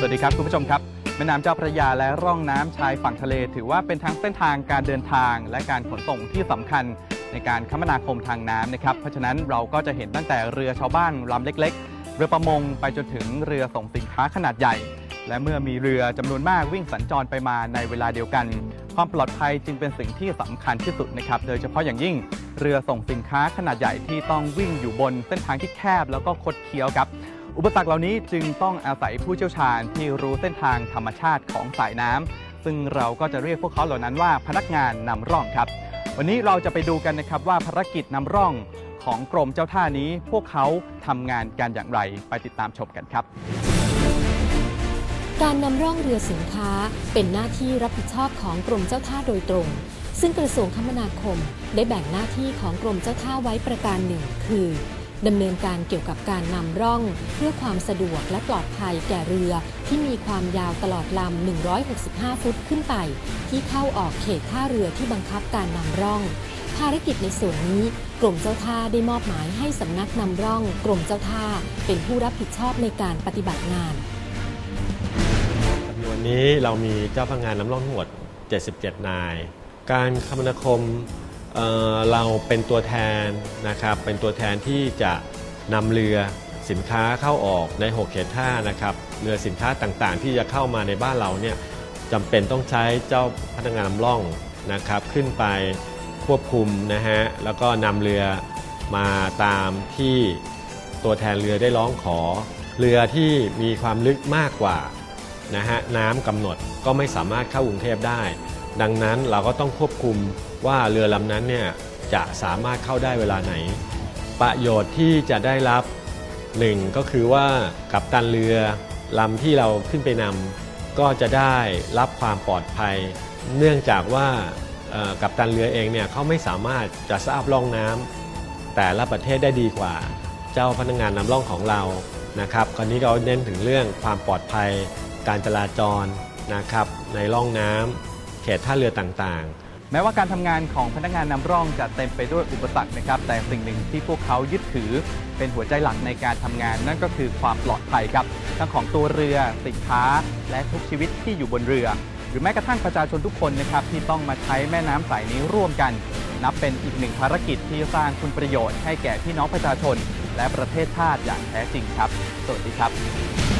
สวัสดีครับ คุณผู้ชมครับแม่น้ำเจ้าพระยาและร่องน้ำชายฝั่งทะเล ถือว่าเป็นทั้งเส้นทางการเดินทางและการขนส่งที่สำคัญในการคมนาคมทางน้ำนะครับ เพราะฉะนั้นเราก็จะเห็นตั้งแต่เรือชาวบ้านลำเล็ก ๆ เรือประมงไปจนถึงเรือส่งสินค้าขนาดใหญ่ และเมื่อมีเรือจำนวนมากวิ่งสัญจรไปมาในเวลาเดียวกัน ความปลอดภัยจึงเป็นสิ่งที่สำคัญที่สุดนะครับ โดยเฉพาะอย่างยิ่งเรือส่งสินค้าขนาดใหญ่ที่ต้องวิ่งอยู่บนเส้นทางที่แคบแล้วก็คดเคี้ยวครับ อุปสรรคเหล่านี้จึงต้องอาศัยผู้เชี่ยวชาญที่รู้เส้นทางธรรมชาติของสายน้ำซึ่งเราก็จะเรียกพวกเขาเหล่านั้นว่าพนักงานนำร่องครับ วันนี้เราจะไปดูกันนะครับว่าภารกิจนำร่องของกรมเจ้าท่านี้พวกเขาทำงานกันอย่างไรไปติดตามชมกันครับ การนำร่องเรือสินค้าเป็นหน้าที่รับผิดชอบของกรมเจ้าท่าโดยตรงซึ่งกระทรวงคมนาคมได้แบ่งหน้าที่ของกรมเจ้าท่าไว้ประการหนึ่ง คือ ดำเนินการเกี่ยวกับการนำร่อง เพื่อความสะดวกและปลอดภัยแก่เรือ ที่มีความยาวตลอดลำ 165 ฟุตขึ้นไป ที่เข้าออกเขตท่าเรือที่บังคับการนำร่อง ภารกิจในส่วนนี้ กรมเจ้าท่าได้มอบหมายให้สำนักนำร่อง กรมเจ้าท่าเป็นผู้รับผิดชอบในการปฏิบัติงานจำนวนนี้เรามีเจ้าพนักงานนำร่องทั้งหมด77 นาย การคมนาคม เเราเป็นตัวแทนนะครับเป็นตัวแทนที่จะนำเรือสินค้าเข้าออกใน 6 เขตท่านะครับเรือสินค้าต่างๆ ที่จะเข้ามาในบ้านเราเนี่ยจำเป็นต้องใช้เจ้าพนักงานนำร่องนะครับขึ้นไปควบคุมนะฮะแล้วก็นำเรือมาตามที่ตัวแทนเรือได้ร้องขอ เรือที่มีความลึกมากกว่านะฮะน้ำกำหนดก็ไม่สามารถเข้ากรุงเทพได้ ดังนั้นเราก็ต้องควบคุมว่าเรือลำนั้นเนี่ยจะสามารถเข้าได้เวลาไหน ประโยชน์ที่จะได้รับหนึ่งก็คือว่ากับตันเรือลำที่เราขึ้นไปนำก็จะได้รับความปลอดภัย เนื่องจากว่ากับตันเรือเองเนี่ยเขาไม่สามารถจะทราบร่องน้ำแต่ละประเทศได้ดีกว่า เจ้าพนักงานนำร่องของเรานะครับคราวนี้เราเน้นถึงเรื่องความปลอดภัย การจราจรนะครับในร่องน้ำ ตท่าเรือต่างๆ แม้ว่าการทำงานของพนักงานนำร่องจะเต็มไปด้วยอุปสรรคนะครับ แต่สิ่งหนึ่งที่พวกเขายึดถือเป็นหัวใจหลักในการทำงาน นั่นก็คือความปลอดภัยครับทั้งของตัวเรือสินค้า และทุกชีวิตที่อยู่บนเรือ หรือแม้กระทั่งประชาชนทุกคนนะครับที่ต้องมาใช้แม่น้ำสายนี้ร่วมกัน นับเป็นอีกหนึ่งภารกิจที่สร้างคุณประโยชน์ให้แก่พี่น้องประชาชน และประเทศชาติอย่างแท้จริงครับ สวัสดีครับ